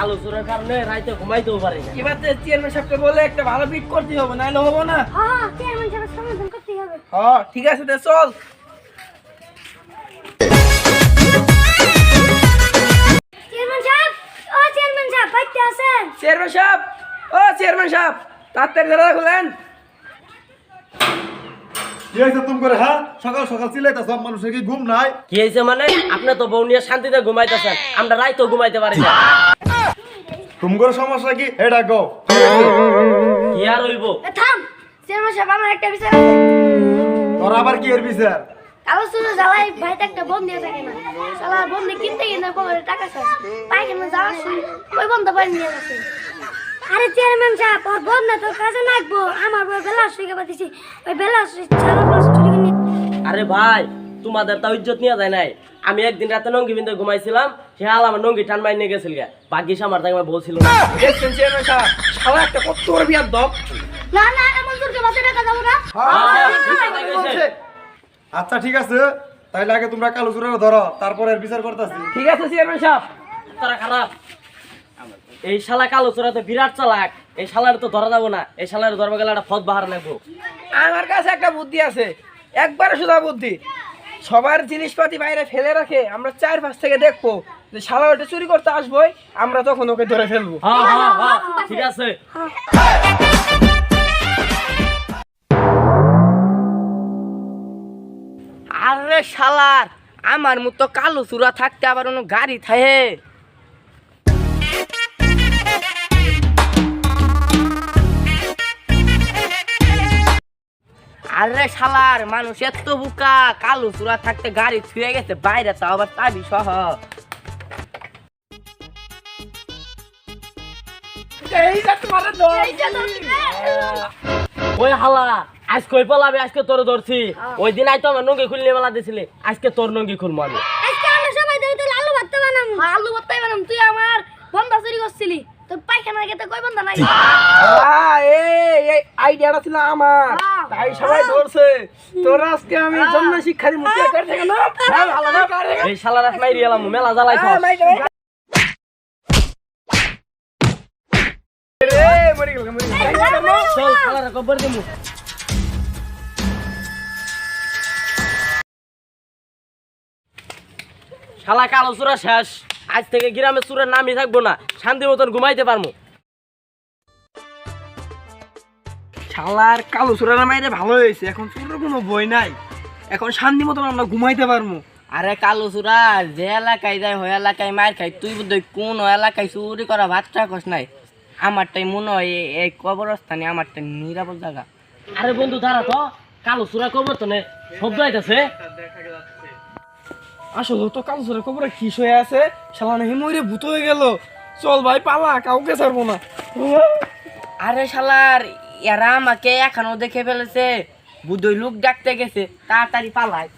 কালো চোরের কারণে রাইতে ঘুমাইতেও পারি না। এবার চেয়ারম্যান সাহেবকে বলে একটা ভালো বিট করতে হবে হব না। হ্যাঁ চেয়ারম্যান সাহেবের সমাধান করতেই হবে। হ্যাঁ ঠিক আছে তে চল। চেয়ারম্যান সাহেব ও চেয়ারম্যান সাহেব বাইতে আছেন? চেয়ারম্যান সাহেব ও চেয়ারম্যান সাহেব তাড়াতাড়ি দরজা খুলেন। কি হয়েছে তুমি করে হ্যাঁ? সকাল সকাল চিলাইতা সব মানুষের কি ঘুম নাই? কি হয়েছে মানে? আপনি তো বউ নিয়ে শান্তিতে ঘুমাইতেছেন আমরা রাইতেও ঘুমাইতে পারি না। তুমি করে সমস্যা কি এটা গো কি আর হইব? এ, থাম। চেয়ারম্যান সাহেব আমার একটা বিচার আছে। তোর আবার কি এর বিচার? কালো সুরে জ্বালাই ভাইতে একটা বন্ধ দিয়ে থাকে না। শালা বন্ধ কিনতে কিনতে কোমরে টাকা শেষ পাইখানে যাওয়ার সময় ওই বন্ধ পাই নিয়ে গেছে। আরে চেয়ারম্যান সাহেব ওর বন্ধ তো কাজে লাগবো। আমার বই বেলা শুয়ে পাতিছি ওই বেলা ছাড়া প্লাস চুরি কিনে আরে ভাই তোমাদের তো ইজ্জত নিয়ে যায় নাই। আমি একদিন রাতে নঙ্গি বিন্দু ঘুমাইছিলাম সে হাল আমার নঙ্গি টান মাই নিয়ে গেছিল গা। বাকি আমার তাকে বলছিল না। দেখছেন চেয়ারম্যান সাহেব শালা একটা কত বড় বিয়ার দপ না না এমন জোরকে বাসে টাকা যাব না। আচ্ছা ঠিক আছে। তাইলে আগে তোমরা কালো চুরের ধরো তারপর এর বিচার করতেছি। ঠিক আছে চেয়ারম্যান সাহেব। তারা খারাপ। এই শালা কালো চোরা তো বিরাট চালাক। এই শালার তো ধরা যাব না। এই শালার ধরবে গেলে একটা ফদ বাহার লাগবো। আমার কাছে একটা বুদ্ধি আছে। একবারে শুধু বুদ্ধি। সবার জিনিসপাতি বাইরে ফেলে রাখে আমরা চার পাশ থেকে দেখব যে শালা ওটা চুরি করতে আসবোই আমরা তখন ওকে ধরে ফেলব। হ্যাঁ হ্যাঁ হ্যাঁ ঠিক আছে। আরে সালার আমার মতো কালো চূড়া থাকতে আবার অন্য গাড়ি থাকে? আরে শালার মানুষ এত বুকা কালো চূড়া থাকতে গাড়ি ছুঁয়ে গেছে বাইরে তাও আবার চাবি সহ। ওই হালা আজকে ওই পালাবে আজকে তোর ধরছি। ওই দিন আইতো আমার নঙ্গি খুললে মেলা দিছিলি আজকে তোর নঙ্গি খুলবো আমি। আজকে আমরা সবাই ধরে আলু ভর্তা বানাম আলু ভর্তাই বানাম তুই আমার বন্ধা চুরি করছিলি। তোর পায়খানা গেতে কই বন্ধা নাই? এই আইডিয়াটা ছিল আমার। হ্যাঁ। তাই সবাই ধরছে। তোর আজকে আমি জন্ম থেকে না? হ্যাঁ, এই মাইরি এলাম মেলা জ্বালাই হ্যাঁ, মাই করে। রে, মরে গেল, মরে গেল। চল শালার কব্বর দিমু। শালা কালো চূড়া শেষ। আজ থেকে গ্রামে চূড়ার নামই থাকব না। শান্তি মতন ঘুমাইতে পারব। শালার কালো চূড়ার মাইরে ভালো হয়েছে এখন চূড়ার কোনো বই নাই। এখন শান্তি মতন আমরা ঘুমাইতে পারব আরে কালো সুরা যে এলাকায় যায় ওই এলাকায় মার খাই তুই বোধহয় কোন এলাকায় চুরি করা ভাতটা কস নাই? আমারটাই মনে হয় এই- কবরস্থানে আমারটা নিরাপদ জায়গা। আরে বন্ধু দাঁড়া তো। কালো চূড়া কবর তো নে শব্দ আইতাছে। আসলে তো কালো চূড়ার কবরে খিস হয়ে আছে। শালা নাকি মরে ভূত হয়ে গেল। চল ভাই পালা কাউকে ছাড়বো না। আরে শালার এরা আমাকে এখনও দেখে ফেলেছে। বুধই লোক ডাকতে গেছে। তাড়াতাড়ি পালায়